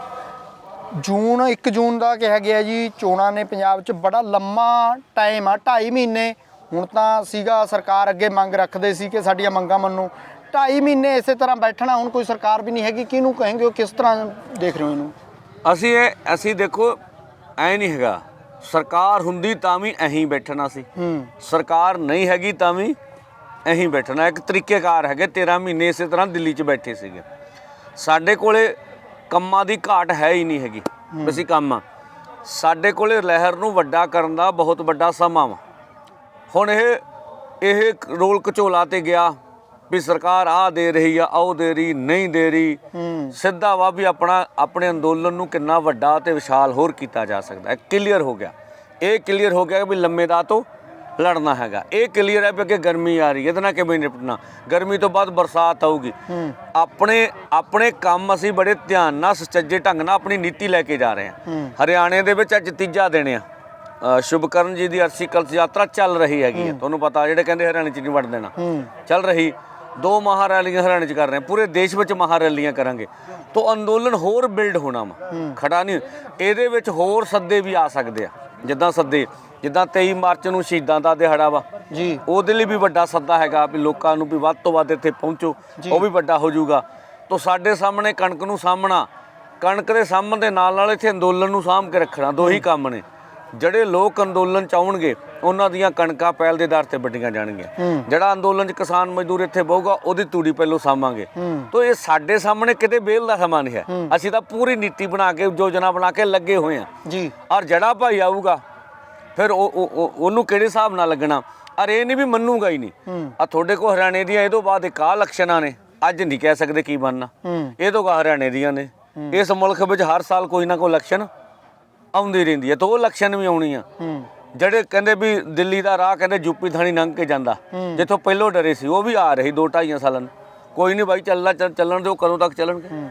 ਜੂਨ 1 ਜੂਨ ਦਾ ਕਿਹਾ ਗਿਆ ਜੀ ਚੋਣਾਂ ਨੇ ਪੰਜਾਬ 'ਚ ਬੜਾ ਲੰਮਾ ਟਾਈਮ ਆ 2.5 ਮਹੀਨੇ। ਹੁਣ ਤਾਂ ਸੀਗਾ ਸਰਕਾਰ ਅੱਗੇ ਮੰਗ ਰੱਖਦੇ ਸੀ ਕਿ ਸਾਡੀਆਂ ਮੰਗਾਂ ਮੰਨੋ। 2.5 ਮਹੀਨੇ ਇਸੇ ਤਰ੍ਹਾਂ ਬੈਠਣਾ ਹੁਣ ਕੋਈ ਸਰਕਾਰ ਵੀ ਨਹੀਂ ਹੈਗੀ। ਕਿਹਨੂੰ ਕहेंगे ਉਹ ਕਿਸ ਤਰ੍ਹਾਂ ਦੇਖ ਰਹੇ ਹੋ ਇਹਨੂੰ?
ਅਸੀਂ ਇਹ ਅਸੀਂ ਦੇਖੋ ਐ ਨਹੀਂ ਹੈਗਾ। ਸਰਕਾਰ ਹੁੰਦੀ ਤਾਂ ਵੀ ਐਂ ਬੈਠਣਾ ਸੀ। ਸਰਕਾਰ ਨਹੀਂ ਹੈਗੀ ਤਾਂ ਵੀ ਐਂ ਬੈਠਣਾ। ਇੱਕ ਤਰੀਕੇਕਾਰ ਹੈਗੇ 13 ਮਹੀਨੇ ਇਸੇ ਤਰ੍ਹਾਂ ਦਿੱਲੀ 'ਚ ਬੈਠੇ ਸੀਗੇ। ਸਾਡੇ ਕੋਲੇ ਕੰਮਾਂ ਦੀ ਘਾਟ ਹੈ ਹੀ ਨਹੀਂ ਹੈਗੀ ਅਸੀਂ ਕੰਮ ਆ। ਸਾਡੇ ਕੋਲੇ ਲਹਿਰ ਨੂੰ ਵੱਡਾ ਕਰਨ ਦਾ ਬਹੁਤ ਵੱਡਾ ਸਮਾਂ ਵਾ। ਹੁਣ ਇਹ ਇਹ ਰੋਲ ਕਚੋਲਾ ਤੇ ਗਿਆ ਵੀ ਸਰਕਾਰ ਆ ਦੇ ਰਹੀ ਆ ਉਹ ਦੇ ਰਹੀ, ਨਹੀਂ ਦੇ ਰਹੀ। ਸਿੱਧਾ ਵਾ ਵੀ ਆਪਣਾ, ਆਪਣੇ ਅੰਦੋਲਨ ਨੂੰ ਕਿੰਨਾ ਵੱਡਾ ਤੇ ਵਿਸ਼ਾਲ ਹੋਰ ਕੀਤਾ ਜਾ ਸਕਦਾ। ਹੈ ਕਲੀਅਰ ਹੋ ਗਿਆ। ਇਹ ਕਲੀਅਰ ਹੋ ਗਿਆ ਵੀ ਲੰਮੇ ਦਾ ਤੋਂ ਲੜਨਾ ਹੈਗਾ। ਇਹ ਕਲੀਅਰ ਹੈ ਅੱਗੇ ਗਰਮੀ ਆ ਰਹੀ ਹੈ ਇਹਦੇ ਨਾਲ ਕਿਵੇਂ ਨਿਪਟਣਾ? ਗਰਮੀ ਤੋਂ ਬਾਅਦ ਬਰਸਾਤ ਆਊਗੀ। ਆਪਣੇ ਆਪਣੇ ਕੰਮ ਅਸੀਂ ਬੜੇ ਧਿਆਨ ਨਾਲ ਸੁਚੱਜੇ ਢੰਗ ਨਾਲ ਆਪਣੀ ਨੀਤੀ ਲੈ ਕੇ ਜਾ ਰਹੇ ਹਾਂ। ਹਰਿਆਣੇ ਦੇ ਵਿੱਚ ਅੱਜ ਤੀਜਾ ਦਿਨ ਆ। ਸ਼ੁਭਕਰਨ ਜੀ ਦੀ ਅਰਸੀ ਕਲਸ ਯਾਤਰਾ ਚੱਲ ਰਹੀ ਹੈਗੀ ਤੁਹਾਨੂੰ ਪਤਾ ਜਿਹੜੇ ਕਹਿੰਦੇ ਹਰਿਆਣੇ ਚ ਨਹੀਂ ਵੜ ਦੇਣਾ ਚੱਲ ਰਹੀ। ਦੋ ਮਹਾ ਰੈਲੀਆਂ ਹਰਿਆਣੇ ਚ ਕਰ ਰਹੇ ਪੂਰੇ ਦੇਸ਼ ਵਿੱਚ ਮਹਾ ਰੈਲੀਆਂ ਕਰਾਂਗੇ। ਤੋਂ ਅੰਦੋਲਨ ਹੋਰ ਬਿਲਡ ਹੋਣਾ ਵਾ। ਖੜਾ ਨਹੀਂ ਇਹਦੇ ਵਿੱਚ ਹੋਰ ਸੱਦੇ ਵੀ ਆ ਸਕਦੇ ਆ। ਜਿੱਦਾਂ ਸੱਦੇ ਜਿੱਦਾਂ 23 ਮਾਰਚ ਨੂੰ ਸ਼ਹੀਦਾਂ ਦਾ ਦਿਹਾੜਾ ਵਾ
ਜੀ।
ਉਹਦੇ ਲਈ ਵੀ ਵੱਡਾ ਸੱਦਾ ਹੈਗਾ ਵੀ ਲੋਕਾਂ ਨੂੰ ਵੀ ਵੱਧ ਤੋਂ ਵੱਧ ਇੱਥੇ ਪਹੁੰਚੋ ਉਹ ਵੀ ਵੱਡਾ ਹੋ ਜਾਊਗਾ। ਤੋਂ ਸਾਡੇ ਸਾਹਮਣੇ ਕਣਕ ਨੂੰ ਸਾਹਮਣਾ ਕਣਕ ਦੇ ਸਾਹਮਣ ਦੇ ਨਾਲ ਨਾਲ ਇੱਥੇ ਅੰਦੋਲਨ ਨੂੰ ਸਾਂਭ ਕੇ ਰੱਖਣਾ ਦੋ ਹੀ ਕੰਮ ਨੇ। ਜਿਹੜੇ ਲੋਕ ਅੰਦੋਲਨ ਚ ਆਉਣਗੇ ਉਹਨਾਂ ਦੀਆਂ ਕਣਕਾਂ ਪਹਿਲ ਦੇ ਦਰ ਤੇ ਵੱਡੀਆਂ ਜਾਣਗੀਆਂ। ਜਿਹੜਾ ਅੰਦੋਲਨ ਚ ਕਿਸਾਨ ਮਜ਼ਦੂਰ ਇੱਥੇ ਬਹੂਗਾ ਉਹਦੀ ਤੂੜੀ ਪਹਿਲੋਂ ਸਾਂਭਾਂਗੇ।
ਹੂੰ।
ਤੋਂ ਇਹ ਸਾਡੇ ਸਾਹਮਣੇ ਕਿਤੇ ਬੇਲ ਦਾ ਸਮਾਂ ਨਹੀਂ ਹੈ। ਅਸੀਂ ਤਾਂ ਪੂਰੀ ਨੀਤੀ ਬਣਾ ਕੇ ਯੋਜਨਾ ਬਣਾ ਕੇ ਲੱਗੇ ਹੋਏ ਹਾਂ।
ਜੀ।
ਔਰ ਜਿਹੜਾ ਭਾਈ ਆਊਗਾ ਫਿਰ ਉਹ ਉਹ- ਉਹ- ਉਹਨੂੰ ਕਿਹੜੇ ਹਿਸਾਬ ਨਾਲ ਲੱਗਣਾ? ਔਰ ਇਹ ਨਹੀਂ ਵੀ ਮੰਨੂਗਾ ਹੀ ਨਹੀਂ। ਆ ਤੁਹਾਡੇ ਕੋ ਹਰਿਆਣੇ ਦੀਆਂ ਇਹ ਤੋਂ ਬਾਅਦ ਇੱਕ ਆਹ ਲਕਸ਼ਣਾਂ ਨੇ। ਅੱਜ ਨਹੀਂ ਕਹਿ ਸਕਦੇ ਕੀ ਬਣਨਾ।
ਹੂੰ।
ਇਹ ਤੋਂ ਕਾ ਹਰਿਆਣੇ ਦੀਆਂ ਨੇ। ਇਸ ਮੁਲਕ ਵਿੱਚ ਹਰ ਸਾਲ ਕੋਈ ਨਾ ਕੋਈ ਲਕਸ਼ਣ ਆਉਂਦੀ ਰਹਿੰਦੀ ਹੈ ਤਾਂ ਉਹ ਲਕਸ਼ਣ ਵੀ ਆਉਣੀ ਆ।
ਹੂੰ।
ਜਿਹੜੇ ਕਹਿੰਦੇ ਵੀ ਦਿੱਲੀ ਦਾ ਰਾਹ ਕਹਿੰਦੇ ਯੂਪੀ ਥਾਣੀ ਲੰਘ ਕੇ ਜਾਂਦਾ। ਜਿੱਥੋਂ ਪਹਿਲੋਂ ਡਰੇ ਸੀ ਉਹ ਵੀ ਆ ਰਹੀ ਦੋ ਢਾਈਆਂ ਸਾਲਾਂ ਨੂੰ। ਕੋਈ ਨਹੀਂ ਬਾਈ ਚੱਲਣਾ ਚੱਲ- ਚੱਲਣ ਦਿਓ ਕਦੋਂ ਤੱਕ ਚੱਲਣਗੇ?
ਹੂੰ।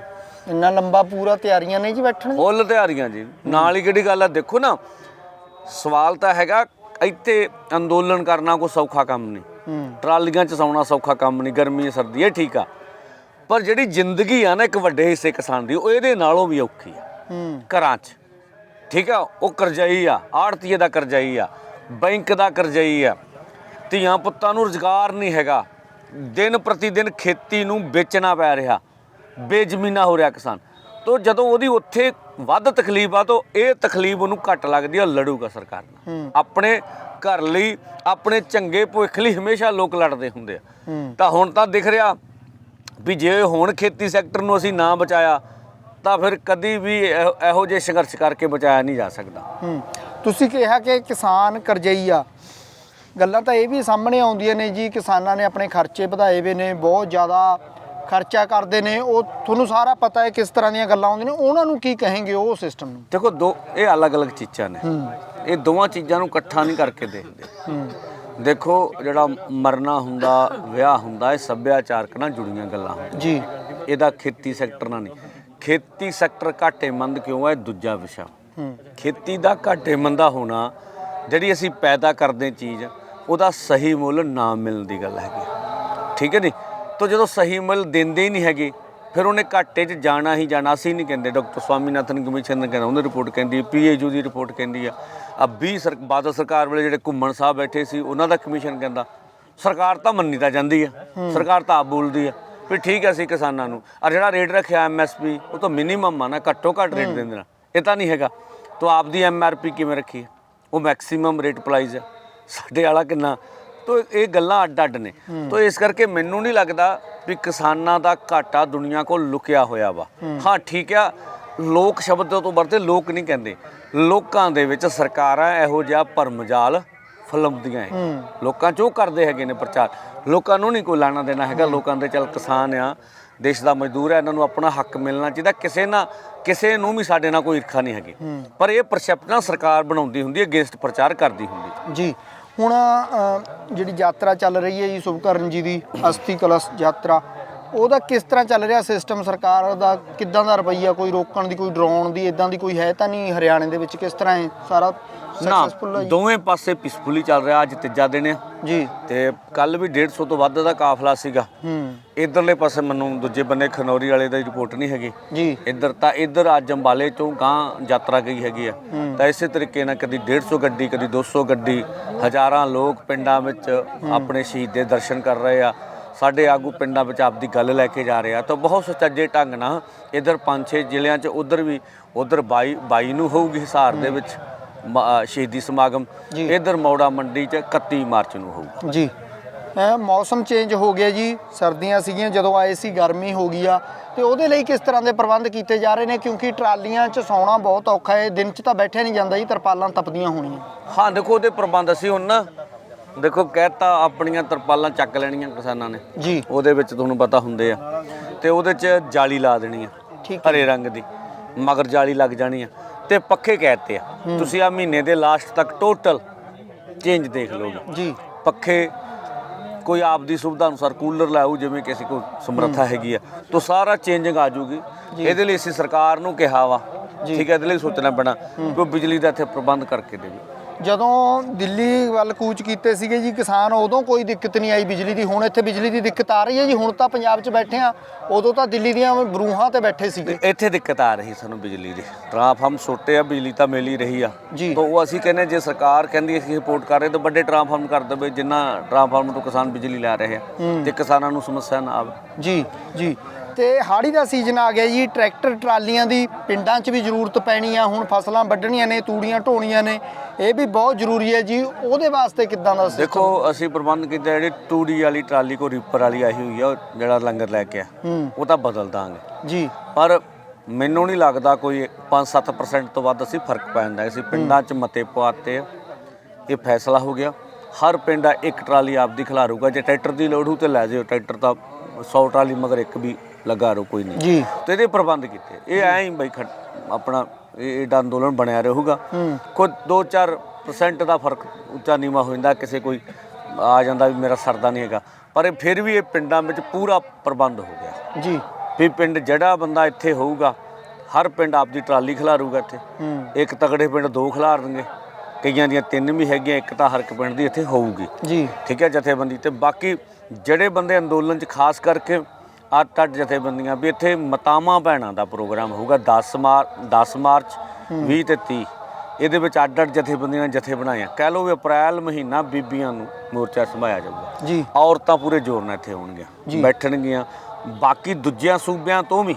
ਇੰਨਾ ਲੰਬਾ ਪੂਰਾ ਤਿਆਰੀਆਂ ਨਹੀਂ ਜੀ ਬੈਠਣ ਦੀ?
ਫੁੱਲ ਤਿਆਰੀਆਂ ਜੀ। ਨਾਲ ਹੀ ਕਿਹੜੀ ਗੱਲ ਆ ਦੇਖੋ ਨਾ ਸਵਾਲ ਤਾਂ ਹੈਗਾ ਇੱਥੇ ਅੰਦੋਲਨ ਕਰਨਾ ਕੋਈ ਸੌਖਾ ਕੰਮ ਨਹੀਂ। ਟਰਾਲੀਆਂ ਚ ਸੌਣਾ ਸੌਖਾ ਕੰਮ ਨਹੀਂ ਗਰਮੀ ਹੈ ਸਰਦੀ ਹੈ ਠੀਕ ਆ। ਪਰ ਜਿਹੜੀ ਜ਼ਿੰਦਗੀ ਆ ਨਾ ਇੱਕ ਵੱਡੇ ਹਿੱਸੇ ਕਿਸਾਨ ਦੀ ਉਹ ਇਹਦੇ ਨਾਲੋਂ ਵੀ ਔਖੀ ਆ। ਘਰਾਂ 'ਚ ਠੀਕ ਆ ਉਹ ਕਰਜ਼ਾਈ ਆ ਆੜਤੀਏ ਦਾ ਕਰਜ਼ਾਈ ਆ ਬੈਂਕ ਦਾ ਕਰਜ਼ਾਈ ਆ। ਧੀਆਂ ਪੁੱਤਾਂ ਨੂੰ ਰੁਜ਼ਗਾਰ ਨਹੀਂ ਹੈਗਾ। ਦਿਨ ਪ੍ਰਤੀ ਦਿਨ ਖੇਤੀ ਨੂੰ ਵੇਚਣਾ ਪੈ ਰਿਹਾ। ਬੇਜ਼ਮੀਨਾ ਹੋ ਰਿਹਾ ਕਿਸਾਨ। ਤੋਂ ਜਦੋਂ ਉਹਦੀ ਉੱਥੇ ਵੱਧ ਤਕਲੀਫ ਆ ਤਾਂ ਇਹ ਤਕਲੀਫ ਉਹਨੂੰ ਘੱਟ ਲੱਗਦੀ ਆ ਲੜੂਗਾ ਸਰਕਾਰ ਨਾਲ। ਆਪਣੇ ਘਰ ਲਈ ਆਪਣੇ ਚੰਗੇ ਭਵਿੱਖ ਲਈ ਹਮੇਸ਼ਾ ਲੋਕ ਲੜਦੇ ਹੁੰਦੇ ਆ। ਤਾਂ ਹੁਣ ਤਾਂ ਦਿਖ ਰਿਹਾ ਵੀ ਜੇ ਹੁਣ ਖੇਤੀ ਸੈਕਟਰ ਨੂੰ ਅਸੀਂ ਨਾ ਬਚਾਇਆ ਤਾਂ ਫਿਰ ਕਦੀ ਵੀ ਇਹੋ ਜਿਹੇ ਸੰਘਰਸ਼ ਕਰਕੇ ਬਚਾਇਆ ਨਹੀਂ ਜਾ ਸਕਦਾ।
ਤੁਸੀਂ ਕਿਹਾ ਕਿ ਕਿਸਾਨ ਕਰਜ਼ਈ ਆ। ਗੱਲਾਂ ਤਾਂ ਇਹ ਵੀ ਸਾਹਮਣੇ ਆਉਂਦੀਆਂ ਨੇ ਜੀ ਕਿਸਾਨਾਂ ਨੇ ਆਪਣੇ ਖਰਚੇ ਵਧਾਏ ਵੇ ਨੇ ਬਹੁਤ ਜ਼ਿਆਦਾ ਖਰਚਾ ਕਰਦੇ ਨੇ ਉਹ ਤੁਹਾਨੂੰ ਸਾਰਾ ਪਤਾ ਹੈ ਕਿਸ ਤਰ੍ਹਾਂ ਦੀਆਂ ਗੱਲਾਂ ਆਉਂਦੀਆਂ ਨੇ ਉਹਨਾਂ ਨੂੰ ਕੀ ਕहेंगे ਉਹ ਸਿਸਟਮ ਨੂੰ?
ਦੇਖੋ ਦੋ ਇਹ ਅਲੱਗ-ਅਲੱਗ ਚੀਜ਼ਾਂ ਨੇ। ਇਹ ਦੋਵਾਂ ਚੀਜ਼ਾਂ ਨੂੰ ਇਕੱਠਾ ਨਹੀਂ ਕਰਕੇ ਦੇਖਦੇ। ਦੇਖੋ ਜਿਹੜਾ ਮਰਨਾ ਹੁੰਦਾ ਵਿਆਹ ਹੁੰਦਾ ਇਹ ਸੱਭਿਆਚਾਰਕ ਨਾਲ ਜੁੜੀਆਂ ਗੱਲਾਂ
ਜੀ।
ਇਹਦਾ ਖੇਤੀ ਸੈਕਟਰ ਨਾਲ ਨਹੀਂ। ਖੇਤੀ ਸੈਕਟਰ ਘਾਟੇਮੰਦ ਕਿਉਂ ਹੈ? ਦੂਜਾ ਵਿਸ਼ਾ। ਖੇਤੀ ਦਾ ਘਾਟੇਮੰਦਾ ਹੋਣਾ ਜਿਹੜੀ ਅਸੀਂ ਪੈਦਾ ਕਰਦੇ ਚੀਜ਼ ਉਹਦਾ ਸਹੀ ਮੁੱਲ ਨਾ ਮਿਲਣ ਦੀ ਗੱਲ ਹੈਗੀ। ਠੀਕ ਹੈ ਜੀ? ਤਾਂ ਜਦੋਂ ਸਹੀ ਮੁੱਲ ਦਿੰਦੇ ਹੀ ਨਹੀਂ ਹੈਗੇ ਫਿਰ ਉਹਨੇ ਘਾਟੇ 'ਚ ਜਾਣਾ ਹੀ ਜਾਣਾ। ਅਸੀਂ ਨਹੀਂ ਕਹਿੰਦੇ ਡਾਕਟਰ ਸਵਾਮੀਨਾਥਨ ਕਮਿਸ਼ਨ ਨੇ ਕਹਿੰਦਾ ਉਹਨੇ ਰਿਪੋਰਟ ਕਹਿੰਦੀ ਪੀਏਯੂ ਦੀ ਰਿਪੋਰਟ ਕਹਿੰਦੀ ਆ ਆ 20 ਸਰ ਬਾਦਲ ਸਰਕਾਰ ਵੇਲੇ ਜਿਹੜੇ ਘੁੰਮਣ ਸਾਹਿਬ ਬੈਠੇ ਸੀ ਉਹਨਾਂ ਦਾ ਕਮਿਸ਼ਨ ਕਹਿੰਦਾ ਸਰਕਾਰ ਤਾਂ ਮੰਨੀ ਤਾਂ ਜਾਂਦੀ ਆ ਸਰਕਾਰ ਤਾਂ ਆਪ ਬੋਲਦੀ ਆ ਵੀ ਠੀਕ ਹੈ ਅਸੀਂ ਕਿਸਾਨਾਂ ਨੂੰ। ਆ ਜਿਹੜਾ ਰੇਟ ਰੱਖਿਆ ਐਮਐਸਪੀ ਉਹ ਤਾਂ ਮਿਨੀਮਮ ਆ ਨਾ ਘੱਟੋ ਘੱਟ ਰੇਟ ਦਿੰਦੇ ਨੇ ਇਹ ਤਾਂ ਨਹੀਂ ਹੈਗਾ। ਤਾਂ ਆਪਦੀ ਐਮਆਰਪੀ ਕਿਵੇਂ ਰੱਖੀ ਹੈ? ਉਹ ਮੈਕਸਿਮਮ ਰੇਟ ਪ੍ਰਾਈਸ ਹੈ। ਸਾਡੇ ਵਾਲਾ ਕਿੰਨਾ ਤੋ ਇਹ ਗੱਲਾਂ ਅੱਡ ਅੱਡ ਨੇ ਤੋ ਇਸ ਕਰਕੇ ਮੈਨੂੰ ਨਹੀਂ ਲੱਗਦਾ ਵੀ ਕਿਸਾਨਾਂ ਦਾ ਘਾਟਾ ਦੁਨੀਆ ਕੋਲ ਲੁਕਿਆ ਹੋਇਆ ਵਾ। ਹਾਂ। ਠੀਕ ਆ ਲੋਕ ਸ਼ਬਦ ਤੋਂ ਵਰਤੇ ਲੋਕ ਨਹੀਂ ਕਹਿੰਦੇ। ਲੋਕਾਂ ਦੇ ਵਿੱਚ ਸਰਕਾਰਾਂ ਇਹੋ ਜਿਹਾ ਭਰਮਜਾਲ ਫਲਮਦੀਆਂ ਹੈ। ਲੋਕਾਂ ਚੋਂ ਕਰਦੇ ਹੈਗੇ ਨੇ ਪ੍ਰਚਾਰ। ਲੋਕਾਂ ਨੂੰ ਨਹੀਂ ਕੋਈ ਲੈਣਾ ਦੇਣਾ ਹੈਗਾ। ਲੋਕਾਂ ਦੇ ਚੱਲ ਕਿਸਾਨ ਆ ਦੇਸ਼ ਦਾ ਮਜ਼ਦੂਰ ਹੈ ਇਹਨਾਂ ਨੂੰ ਆਪਣਾ ਹੱਕ ਮਿਲਣਾ ਚਾਹੀਦਾ। ਕਿਸੇ ਨਾਲ ਕਿਸੇ ਨੂੰ ਵੀ ਸਾਡੇ ਨਾਲ ਕੋਈ ਈਰਖਾ ਨਹੀਂ ਹੈਗੀ। ਪਰ ਇਹ ਪਰਸੈਪਟ ਸਰਕਾਰ ਬਣਾਉਂਦੀ ਹੁੰਦੀ ਹੈ ਅਗੇਂਸਟ ਪ੍ਰਚਾਰ ਕਰਦੀ ਹੁੰਦੀ।
ਜੀ। ਹੁਣ ਅ, ਜਿਹੜੀ ਯਾਤਰਾ ਚੱਲ ਰਹੀ ਹੈ ਜੀ ਸੁਭਕਰਨ ਜੀ ਦੀ ਅਸਥੀ ਕਲਸ਼ ਯਾਤਰਾ ਉਹਦਾ ਕਿਸ ਤਰ੍ਹਾਂ ਚੱਲ ਰਿਹਾ ਸਿਸਟਮ ਸਰਕਾਰ? ਦਾ ਕਿੱਦਾਂ ਦਾ ਰਵੱਈਆ ਕੋਈ ਰੋਕਣ ਦੀ ਕੋਈ ਡਰਾਉਣ ਦੀ ਇਦਾਂ ਦੀ ਕੋਈ ਹੈ ਤਾਂ ਨਹੀਂ ਹਰਿਆਣੇ ਦੇ ਵਿੱਚ? ਕਿਸ ਤਰ੍ਹਾਂ ਹੈ ਸਾਰਾ ਸਕਸੈਸਫੁਲ
ਨਾ? ਦੋਵੇਂ ਪਾਸੇ ਪੀਸਫੁਲੀ ਚੱਲ ਰਿਹਾ ਅੱਜ ਤੀਜਾ ਦਿਨ ਆ।
ਜੀ।
ਤੇ ਕੱਲ ਵੀ 150 ਤੋਂ ਵੱਧ ਦਾ ਕਾਫਲਾ ਸੀਗਾ।
ਹੂੰ।
ਇਧਰਲੇ ਪਾਸੇ ਮੈਨੂੰ ਦੂਜੇ ਬੰਨੇ ਖਨੌਰੀ ਵਾਲੇ ਦੀ ਰਿਪੋਰਟ ਨਹੀਂ ਹੈਗੀ।
ਜੀ।
ਇੱਧਰ ਤਾਂ ਇੱਧਰ ਅੱਜ ਅੰਬਾਲੇ ਤੋਂ ਗਾਂ ਯਾਤਰਾ ਗਈ ਹੈਗੀ ਆ। ਤਾਂ ਇਸੇ ਤਰੀਕੇ ਨਾਲ ਕਦੀ 150 ਗੱਡੀ ਕਦੀ 200 ਗੱਡੀ ਹਜ਼ਾਰਾਂ ਲੋਕ ਪਿੰਡਾਂ ਵਿੱਚ ਆਪਣੇ ਸ਼ਹੀਦ ਦੇ ਦਰਸ਼ਨ ਕਰ ਰਹੇ ਆ। ਸਾਡੇ ਆਗੂ ਪਿੰਡਾਂ ਵਿੱਚ ਆਪਦੀ ਗੱਲ ਲੈ ਕੇ ਜਾ ਰਹੇ ਤਾਂ ਬਹੁਤ ਸੁਚੱਜੇ ਢੰਗ ਨਾਲ ਇੱਧਰ ਪੰਜ ਛੇ ਜ਼ਿਲ੍ਹਿਆਂ 'ਚ ਉਧਰ ਵੀ ਉਧਰ 22 22 ਨੂੰ ਹੋਊਗੀ ਹਿਸਾਰ ਦੇ ਵਿੱਚ। ਸ਼ਹੀਦੀ ਸਮਾਗਮ। ਇੱਧਰ ਮੌੜਾ ਮੰਡੀ 'ਚ 31 ਮਾਰਚ ਨੂੰ ਹੋਊਗਾ।
ਜੀ। ਮੌਸਮ ਚੇਂਜ ਹੋ ਗਿਆ ਜੀ। ਸਰਦੀਆਂ ਸੀਗੀਆਂ ਜਦੋਂ ਆਏ ਸੀ ਗਰਮੀ ਹੋ ਗਈ ਆ। ਤੇ ਉਹਦੇ ਲਈ ਕਿਸ ਤਰ੍ਹਾਂ ਦੇ ਪ੍ਰਬੰਧ ਕੀਤੇ ਜਾ ਰਹੇ ਨੇ? ਕਿਉਂਕਿ ਟਰਾਲੀਆਂ 'ਚ ਸੌਣਾ ਬਹੁਤ ਔਖਾ ਹੈ। ਦਿਨ 'ਚ ਤਾਂ ਬੈਠਿਆ ਨਹੀਂ ਜਾਂਦਾ ਜੀ ਤਰਪਾਲਾਂ ਤਪਦੀਆਂ ਹੋਣੀਆਂ।
ਹਾਂ ਦੇਖੋ ਉਹਦੇ ਪ੍ਰਬੰਧ ਅਸੀਂ ਹੁਣ ਨਾ ਦੇਖੋ ਕਹਿਤਾ ਆਪਣੀਆਂ ਤਰਪਾਲਾਂ ਚੱਕ ਲੈਣੀਆਂ ਕਿਸਾਨਾਂ ਨੇ।
ਜੀ।
ਉਹਦੇ ਵਿੱਚ ਤੁਹਾਨੂੰ ਪਤਾ ਹੁੰਦੇ ਆ। ਤੇ ਉਹਦੇ 'ਚ ਜਾਲੀ ਲਾ ਦੇਣੀ ਆ ਹਰੇ ਰੰਗ ਦੀ। ਮਗਰ ਜਾਲੀ ਲੱਗ ਜਾਣੀ ਆ। ਤੇ ਪੱਖੇ ਕਹਿਤੇ ਆ। ਤੁਸੀਂ ਆ ਮਹੀਨੇ ਦੇ ਲਾਸਟ ਤੱਕ ਟੋਟਲ ਚੇਂਜ ਦੇਖ ਲਓਗੇ
ਜੀ।
ਪੱਖੇ ਕੋਈ ਆਪ ਦੀ ਸੁਵਿਧਾ ਅਨੁਸਾਰ ਕੂਲਰ ਲਾਉ ਜਿਵੇਂ ਕਿਸੇ ਕੋਲ ਸਮਰੱਥਾ ਹੈਗੀ ਆ ਤਾਂ ਸਾਰਾ ਚੇਂਜਿੰਗ ਆ ਜੂਗੀ ਇਹਦੇ ਲਈ ਅਸੀਂ ਸਰਕਾਰ ਨੂੰ ਕਿਹਾ ਵਾ ਠੀਕ ਹੈ ਇਹਦੇ ਲਈ ਸੋਚਣਾ ਪੈਣਾ ਕੋਈ ਬਿਜਲੀ ਦਾ ਇੱਥੇ ਪ੍ਰਬੰਧ ਕਰਕੇ ਦੇਵੇ।
ਜਦੋਂ ਦਿੱਲੀ ਵੱਲ ਕੂਚ ਕੀਤੇ ਸੀਗੇ ਜੀ ਕਿਸਾਨ ਉਦੋਂ ਕੋਈ ਦਿੱਕਤ ਨਹੀਂ ਆਈ ਬਿਜਲੀ ਦੀ। ਹੁਣ ਇੱਥੇ ਬਿਜਲੀ ਦੀ ਦਿੱਕਤ ਆ ਰਹੀ ਹੈ ਜੀ। ਹੁਣ ਤਾਂ ਪੰਜਾਬ 'ਚ ਬੈਠੇ ਆ ਉਦੋਂ ਤਾਂ ਦਿੱਲੀ ਦੀਆਂ ਬਰੂਹਾਂ ਤੇ ਬੈਠੇ ਸੀਗੇ।
ਤੇ ਇੱਥੇ ਦਿੱਕਤ ਆ ਰਹੀ ਸਾਨੂੰ ਬਿਜਲੀ ਦੀ। ਟਰਾਂਫਾਰਮ ਛੋਟੇ ਆ ਬਿਜਲੀ ਤਾਂ ਮਿਲ ਹੀ ਰਹੀ ਆ।
ਜੀ।
ਤਾਂ ਉਹ ਅਸੀਂ ਕਹਿੰਦੇ ਜੇ ਸਰਕਾਰ ਕਹਿੰਦੀ ਅਸੀਂ ਸਪੋਰਟ ਕਰ ਰਹੇ ਤਾਂ ਵੱਡੇ ਟਰਾਂਫਾਰਮ ਕਰ ਦੇਵੇ ਜਿੰਨਾ ਟਰਾਂਫਾਰਮ ਤੋਂ ਕਿਸਾਨ ਬਿਜਲੀ ਲੈ ਰਹੇ ਆ। ਤੇ ਕਿਸਾਨਾਂ ਨੂੰ ਸਮੱਸਿਆ ਨਾ ਆਵੇ।
ਜੀ ਜੀ। ਤੇ ਹਾੜੀ ਦਾ ਸੀਜ਼ਨ ਆ ਗਿਆ ਜੀ। ਟਰੈਕਟਰ ਟਰਾਲੀਆਂ ਦੀ ਪਿੰਡਾਂ 'ਚ ਵੀ ਜ਼ਰੂਰਤ ਪੈਣੀ ਆ। ਹੁਣ ਫਸਲਾਂ ਵੱਢਣੀਆਂ ਨੇ ਤੂੜੀਆਂ ਢੋਣੀਆਂ ਨੇ। ਇਹ ਵੀ ਬਹੁਤ ਜ਼ਰੂਰੀ ਹੈ ਜੀ। ਉਹਦੇ ਵਾਸਤੇ ਕਿੱਦਾਂ ਦਾ?
ਦੇਖੋ ਅਸੀਂ ਪ੍ਰਬੰਧ ਕੀਤਾ ਜਿਹੜੀ ਟੂੜੀ ਵਾਲੀ ਟਰਾਲੀ ਕੋ ਰੀਪਰ ਵਾਲੀ ਆਈ ਹੋਈ ਆ ਜਿਹੜਾ ਲੰਗਰ ਲੈ ਕੇ ਆ ਉਹ ਤਾਂ ਬਦਲ ਦਾਂਗੇ।
ਜੀ।
ਪਰ ਮੈਨੂੰ ਨਹੀਂ ਲੱਗਦਾ ਕੋਈ 5-7% ਤੋਂ ਵੱਧ ਅਸੀਂ ਫ਼ਰਕ ਪੈਂਦਾ ਅਸੀਂ ਪਿੰਡਾਂ 'ਚ ਮਤੇ ਪਵਾਤੇ ਇਹ ਫੈਸਲਾ ਹੋ ਗਿਆ। ਹਰ ਪਿੰਡ ਆ ਇੱਕ ਟਰਾਲੀ ਆਪਦੀ ਖਿਲਾਰੂਗਾ। ਜੇ ਟਰੈਕਟਰ ਦੀ ਲੋੜ ਹੋ ਤੇ ਲੈ ਜਾਓ। ਟਰੈਕਟਰ ਤਾਂ 100 ਟਰਾਲੀ ਮਗਰ ਇੱਕ ਵੀ ਲਗਾ ਰੋ ਕੋਈ ਨਹੀਂ।
ਜੀ।
ਤੇ ਇਹਦੇ ਪ੍ਰਬੰਧ ਕੀਤੇ। ਇਹ ਐਂ ਹੀ ਬਈ ਆਪਣਾ ਇਹ ਇਹਦਾ ਅੰਦੋਲਨ ਬਣਿਆ ਰਹੂਗਾ। ਕੋਈ 2-4% ਦਾ ਫ਼ਰਕ ਉੱਚਾ ਨੀਵਾ ਹੋ ਜਾਂਦਾ ਕਿਸੇ ਕੋਈ ਆ ਜਾਂਦਾ ਵੀ ਮੇਰਾ ਸਰਦਾ ਨਹੀਂ ਹੈਗਾ। ਪਰ ਇਹ ਫਿਰ ਵੀ ਇਹ ਪਿੰਡਾਂ ਵਿੱਚ ਪੂਰਾ ਪ੍ਰਬੰਧ ਹੋ ਗਿਆ।
ਜੀ।
ਵੀ ਪਿੰਡ ਜਿਹੜਾ ਬੰਦਾ ਇੱਥੇ ਹੋਊਗਾ ਹਰ ਪਿੰਡ ਆਪਦੀ ਟਰਾਲੀ ਖਿਲਾਰੂਗਾ ਇੱਥੇ। ਇੱਕ ਤਗੜੇ ਪਿੰਡ ਦੋ ਖਿਲਾਰ ਦੇਣਗੇ। ਕਈਆਂ ਦੀਆਂ ਤਿੰਨ ਵੀ ਹੈਗੀਆਂ ਇੱਕ ਤਾਂ ਹਰ ਇੱਕ ਪਿੰਡ ਦੀ ਇੱਥੇ ਹੋਊਗੀ।
ਜੀ।
ਠੀਕ ਹੈ ਜਥੇਬੰਦੀ। ਤੇ ਬਾਕੀ ਜਿਹੜੇ ਬੰਦੇ ਅੰਦੋਲਨ 'ਚ ਖਾਸ ਕਰਕੇ ਅੱਠ ਅੱਠ ਜਥੇਬੰਦੀਆਂ ਵੀ ਇੱਥੇ ਮਤਾਵਾਂ ਭੈਣਾਂ ਦਾ ਪ੍ਰੋਗਰਾਮ ਹੋਊਗਾ 10 ਮਾਰ 10 ਮਾਰਚ 20 ਤੇ 30 ਇਹਦੇ ਵਿੱਚ ਅੱਡ ਅੱਡ ਜਥੇਬੰਦੀਆਂ ਨੇ ਜਥੇ ਬਣਾਇਆ ਕਹਿ ਲਓ ਵੀ ਅਪ੍ਰੈਲ ਮਹੀਨਾ ਬੀਬੀਆਂ ਨੂੰ ਮੋਰਚਾ ਸੰਭਾਇਆ ਜਾਊਗਾ।
ਜੀ।
ਔਰਤਾਂ ਪੂਰੇ ਜ਼ੋਰ ਨਾਲ ਇੱਥੇ ਹੋਣਗੀਆਂ ਬੈਠਣਗੀਆਂ। ਬਾਕੀ ਦੂਜਿਆਂ ਸੂਬਿਆਂ ਤੋਂ ਵੀ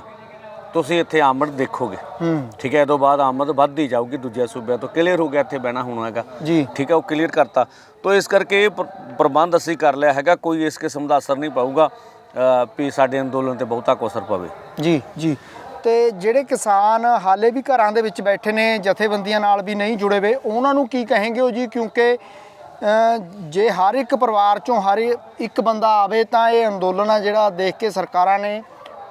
ਤੁਸੀਂ ਇੱਥੇ ਆਮਦ ਦੇਖੋਗੇ। ਠੀਕ ਹੈ ਇਹ ਤੋਂ ਬਾਅਦ ਆਮਦ ਵੱਧਦੀ ਜਾਊਗੀ ਦੂਜਿਆਂ ਸੂਬਿਆਂ ਤੋਂ। ਕਲੀਅਰ ਹੋ ਗਿਆ ਇੱਥੇ ਬਹਿਣਾ ਹੋਣਾ ਹੈਗਾ।
ਜੀ।
ਠੀਕ ਹੈ ਉਹ ਕਲੀਅਰ ਕਰਤਾ। ਤੋ ਇਸ ਕਰਕੇ ਪ੍ਰਬੰਧ ਅਸੀਂ ਕਰ ਲਿਆ ਹੈਗਾ ਕੋਈ ਇਸ ਕਿਸਮ ਦਾ ਅਸਰ ਨਹੀਂ ਪਾਊਗਾ। ਵੀ ਸਾਡੇ ਅੰਦੋਲਨ ਤੇ ਬਹੁਤਾ ਕੋਸਰ ਪਵੇ।
ਜੀ ਜੀ। ਤੇ ਜਿਹੜੇ ਕਿਸਾਨ ਹਾਲੇ ਵੀ ਘਰਾਂ ਦੇ ਵਿੱਚ ਬੈਠੇ ਨੇ ਜਥੇਬੰਦੀਆਂ ਨਾਲ ਵੀ ਨਹੀਂ ਜੁੜੇ ਹੋਏ ਉਹਨਾਂ ਨੂੰ ਕੀ ਕਹੇਂਗੇ ਹੋ ਜੀ? ਕਿਉਂਕਿ ਜੇ ਹਰ ਇੱਕ ਪਰਿਵਾਰ ਚੋਂ ਹਰ ਇੱਕ ਬੰਦਾ ਆਵੇ ਤਾਂ ਇਹ ਅੰਦੋਲਨ ਆ ਜਿਹੜਾ ਦੇਖ ਕੇ ਸਰਕਾਰਾਂ ਨੇ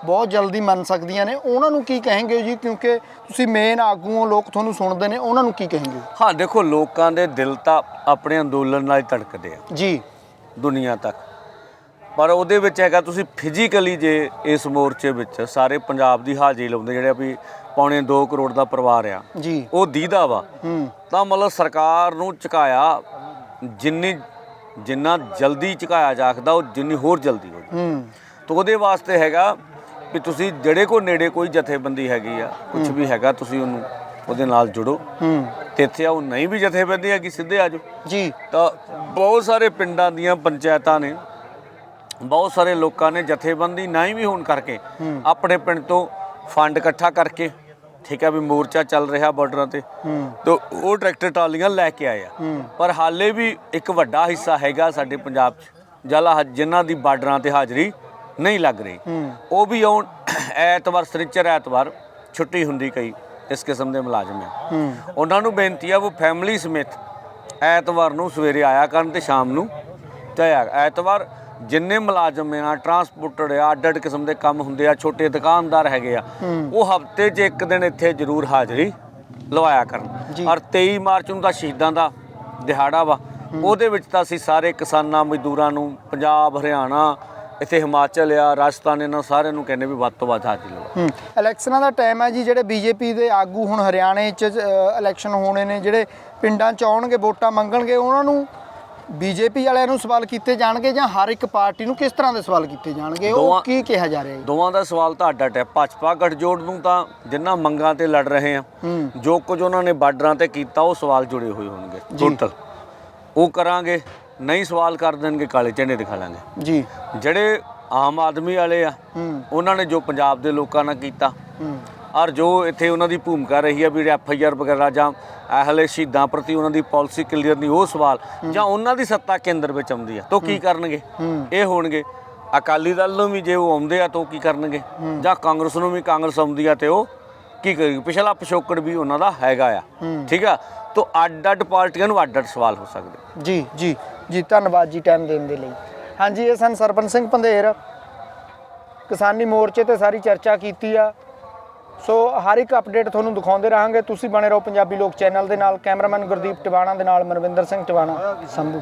ਬਹੁਤ ਜਲਦੀ ਮੰਨ ਸਕਦੀਆਂ ਨੇ। ਉਹਨਾਂ ਨੂੰ ਕੀ ਕਹੇਂਗੇ ਜੀ? ਕਿਉਂਕਿ ਤੁਸੀਂ ਮੇਨ ਆਗੂਆਂ ਲੋਕ ਤੁਹਾਨੂੰ ਸੁਣਦੇ ਨੇ ਉਹਨਾਂ ਨੂੰ ਕੀ ਕਹੇਂਗੇ?
ਹਾਂ ਦੇਖੋ ਲੋਕਾਂ ਦੇ ਦਿਲ ਤਾਂ ਆਪਣੇ ਅੰਦੋਲਨ ਨਾਲ ਹੀ ਧੜਕਦੇ ਆ।
ਜੀ।
ਦੁਨੀਆ ਤੱਕ। ਪਰ ਉਹਦੇ ਵਿੱਚ ਹੈਗਾ ਤੁਸੀਂ ਫਿਜ਼ੀਕਲੀ ਜੇ ਇਸ ਮੋਰਚੇ ਵਿੱਚ ਸਾਰੇ ਪੰਜਾਬ ਦੀ ਹਾਜ਼ਰੀ ਲਾਉਂਦੇ ਜਿਹੜੇ ਵੀ ਪੌਣੇ 2 ਕਰੋੜ ਦਾ ਪਰਿਵਾਰ ਆ
ਜੀ।
ਉਹ ਦੀਦਾ ਵਾ।
ਹੂੰ।
ਤਾਂ ਮਤਲਬ ਸਰਕਾਰ ਨੂੰ ਝੁਕਾਇਆ ਜਿੰਨੀ ਜਿੰਨਾ ਜਲਦੀ ਝੁਕਾਇਆ ਜਾਖਦਾ ਉਹ ਜਿੰਨੀ ਹੋਰ ਜਲਦੀ ਹੋ
ਹੂੰ।
ਤਾਂ ਉਹਦੇ ਵਾਸਤੇ ਹੈਗਾ ਵੀ ਤੁਸੀਂ ਜਿਹੜੇ ਕੋ ਨੇੜੇ ਕੋਈ ਜਥੇਬੰਦੀ ਹੈਗੀ ਆ ਕੁਝ ਵੀ ਹੈਗਾ ਤੁਸੀਂ ਉਹਨੂੰ ਉਹਦੇ ਨਾਲ ਜੁੜੋ।
ਹੂੰ।
ਤੇ ਇੱਥੇ ਉਹ ਨਹੀਂ ਵੀ ਜਥੇਬੰਦੀ ਹੈਗੀ ਸਿੱਧੇ ਆ ਜਾਓ।
ਜੀ।
ਤਾਂ ਬਹੁਤ ਸਾਰੇ ਪਿੰਡਾਂ ਦੀਆਂ ਪੰਚਾਇਤਾਂ ਨੇ ਬਹੁਤ ਸਾਰੇ ਲੋਕਾਂ ਨੇ ਜਥੇਬੰਦੀ ਨਹੀਂ ਵੀ ਹੋਣ ਕਰਕੇ ਆਪਣੇ ਪਿੰਡ ਤੋਂ ਫੰਡ ਇਕੱਠਾ ਕਰਕੇ ਠੀਕ ਹੈ ਵੀ ਮੋਰਚਾ ਚੱਲ ਰਿਹਾ ਬਾਰਡਰਾਂ ਤੇ।
ਹੂੰ।
ਤਾਂ ਉਹ ਟਰੈਕਟਰ ਟਰਾਲੀਆਂ ਲੈ ਕੇ ਆਏ ਆ। ਪਰ ਹਾਲੇ ਵੀ ਇੱਕ ਵੱਡਾ ਹਿੱਸਾ ਹੈਗਾ ਸਾਡੇ ਪੰਜਾਬ 'ਚ ਜਲਾ ਜਿਨ੍ਹਾਂ ਦੀ ਬਾਰਡਰਾਂ ਤੇ ਹਾਜ਼ਰੀ ਨਹੀਂ ਲੱਗ ਰਹੀ। ਉਹ ਵੀ ਆਉਣ ਐਤਵਾਰ ਸ੍ਰਿਚਰ ਐਤਵਾਰ ਛੁੱਟੀ ਹੁੰਦੀ ਕਈ ਇਸ ਕਿਸਮ ਦੇ ਮੁਲਾਜ਼ਮ
ਹੂੰ।
ਉਹਨਾਂ ਨੂੰ ਬੇਨਤੀ ਆ ਉਹ ਫੈਮਿਲੀ ਸਮੇਤ ਐਤਵਾਰ ਨੂੰ ਸਵੇਰੇ ਆਇਆ ਕਰਨ ਤੇ ਸ਼ਾਮ ਨੂੰ ਜਾਇਆ ਐਤਵਾਰ ਜਿੰਨੇ ਮੁਲਾਜ਼ਮ ਆ ਟਰਾਂਸਪੋਰਟਰ ਆ ਅੱਡ ਅੱਡ ਕਿਸਮ ਦੇ ਕੰਮ ਹੁੰਦੇ ਆ ਛੋਟੇ ਦੁਕਾਨਦਾਰ ਹੈਗੇ ਆ। ਉਹ ਹਫ਼ਤੇ 'ਚ ਇੱਕ ਦਿਨ ਇੱਥੇ ਜ਼ਰੂਰ ਹਾਜ਼ਰੀ ਲਵਾਇਆ ਕਰਨ। ਔਰ 23 ਮਾਰਚ ਨੂੰ ਤਾਂ ਸ਼ਹੀਦਾਂ ਦਾ ਦਿਹਾੜਾ ਵਾ ਉਹਦੇ ਵਿੱਚ ਤਾਂ ਅਸੀਂ ਸਾਰੇ ਕਿਸਾਨਾਂ ਮਜ਼ਦੂਰਾਂ ਨੂੰ ਪੰਜਾਬ ਹਰਿਆਣਾ ਇੱਥੇ ਹਿਮਾਚਲ ਆ ਰਾਜਸਥਾਨ ਇਹਨਾਂ ਸਾਰਿਆਂ ਨੂੰ ਕਹਿੰਦੇ ਵੀ ਵੱਧ ਤੋਂ ਵੱਧ ਹਾਜ਼ਰੀ ਲਵਾਓ
ਹੂੰ ਇਲੈਕਸ਼ਨਾਂ ਦਾ ਟਾਈਮ ਹੈ ਜੀ ਜਿਹੜੇ ਬੀਜੇਪੀ ਦੇ ਆਗੂ ਹੁਣ ਹਰਿਆਣੇ 'ਚ ਇਲੈਕਸ਼ਨ ਹੋਣੇ ਨੇ ਜਿਹੜੇ ਪਿੰਡਾਂ 'ਚ ਆਉਣਗੇ ਵੋਟਾਂ ਮੰਗਣਗੇ ਉਹਨਾਂ ਨੂੰ ਬੀਜੇਪੀ ਵਾਲਿਆਂ ਨੂੰ ਸਵਾਲ ਕੀਤੇ ਜਾਣਗੇ ਜਾਂ ਹਰ ਇੱਕ ਪਾਰਟੀ ਨੂੰ ਕਿਸ ਤਰ੍ਹਾਂ ਦੇ ਸਵਾਲ ਕੀਤੇ ਜਾਣਗੇ? ਉਹ
ਦੋਵਾਂ-
ਕੀ ਕਿਹਾ ਜਾ ਰਿਹਾ ਹੈ?
ਦੋਵਾਂ ਦਾ ਸਵਾਲ ਤਾਂ ਅੱਡ ਅੱਡ ਹੈ। ਭਾਜਪਾ ਗੱਠਜੋੜ ਨੂੰ ਤਾਂ ਜਿੰਨਾ ਮੰਗਾਂ ਤੇ ਲੜ ਰਹੇ ਆ
ਹੂੰ।
ਜੋ ਕੁਝ ਉਹਨਾਂ ਨੇ ਬਾਰਡਰਾਂ ਤੇ ਕੀਤਾ ਉਹ ਸਵਾਲ ਜੁੜੇ ਹੋਏ ਹੋਣਗੇ। ਟੋਟਲ ਉਹ ਕਰਾਂਗੇ ਨਹੀਂ ਸਵਾਲ ਕਰ ਦੇਣਗੇ ਕਾਲੇ ਝੰਡੇ ਦਿਖਾ ਲਾਂਗੇ।
ਜੀ।
ਜਿਹੜੇ ਆਮ ਆਦਮੀ ਵਾਲੇ ਆ
ਹੂੰ।
ਉਹਨਾਂ ਨੇ ਜੋ ਪੰਜਾਬ ਦੇ ਲੋਕਾਂ ਨਾਲ ਕੀਤਾ
ਹੂੰ।
ਔਰ ਜੋ ਇੱਥੇ ਉਹਨਾਂ ਦੀ ਭੂਮਿਕਾ ਰਹੀ ਹੈ ਵੀ ਐਫ ਆਈ ਆਰ ਵਗੈਰਾ ਜਾਂ ਇਹਲੇ ਸ਼ਹੀਦਾਂ ਪ੍ਰਤੀ ਉਹਨਾਂ ਦੀ ਪਾਲਿਸੀ ਕਲੀਅਰ ਨਹੀਂ ਉਹ ਸਵਾਲ ਜਾਂ ਉਹਨਾਂ ਦੀ ਸੱਤਾ ਕੇਂਦਰ ਵਿੱਚ ਆਉਂਦੀ ਆ ਤਾਂ ਕੀ ਕਰਨਗੇ?
ਹੂੰ।
ਇਹ ਹੋਣਗੇ। ਅਕਾਲੀ ਦਲ ਨੂੰ ਵੀ ਜੇ ਉਹ ਆਉਂਦੇ ਆ ਤਾਂ ਉਹ ਕੀ ਕਰਨਗੇ? ਜਾਂ ਕਾਂਗਰਸ ਨੂੰ ਵੀ ਕਾਂਗਰਸ ਆਉਂਦੀ ਆ ਤੇ ਉਹ ਕੀ ਕਰੇਗੀ? ਪਿਛਲਾ ਪਿਛੋਕੜ ਵੀ ਉਹਨਾਂ ਦਾ ਹੈਗਾ ਆ।
ਹੂੰ।
ਠੀਕ ਆ? ਤਾਂ ਅੱਡ ਅੱਡ ਪਾਰਟੀਆਂ ਨੂੰ ਅੱਡ ਅੱਡ ਸਵਾਲ ਹੋ ਸਕਦੇ
ਜੀ ਜੀ ਜੀ ਧੰਨਵਾਦ ਜੀ ਟਾਈਮ ਦੇਣ ਦੇ ਲਈ। ਹਾਂਜੀ ਇਹ ਸਨ ਸਰਪੰਚ ਸਿੰਘ ਪੰਧੇਰ। ਕਿਸਾਨੀ ਮੋਰਚੇ ਤੇ ਸਾਰੀ ਚਰਚਾ ਕੀਤੀ ਆ। ਸੋ ਹਰ ਇੱਕ ਅਪਡੇਟ ਤੁਹਾਨੂੰ ਦਿਖਾਉਂਦੇ ਰਹਾਂਗੇ। ਤੁਸੀਂ ਬਣੇ ਰਹੋ ਪੰਜਾਬੀ ਲੋਕ ਚੈਨਲ ਦੇ ਨਾਲ, ਕੈਮਰਾਮੈਨ ਗੁਰਦੀਪ ਟਿਵਾਣਾ ਦੇ ਨਾਲ, ਮਨਵਿੰਦਰ ਸਿੰਘ ਟਿਵਾਣਾ ਸੰਭੂ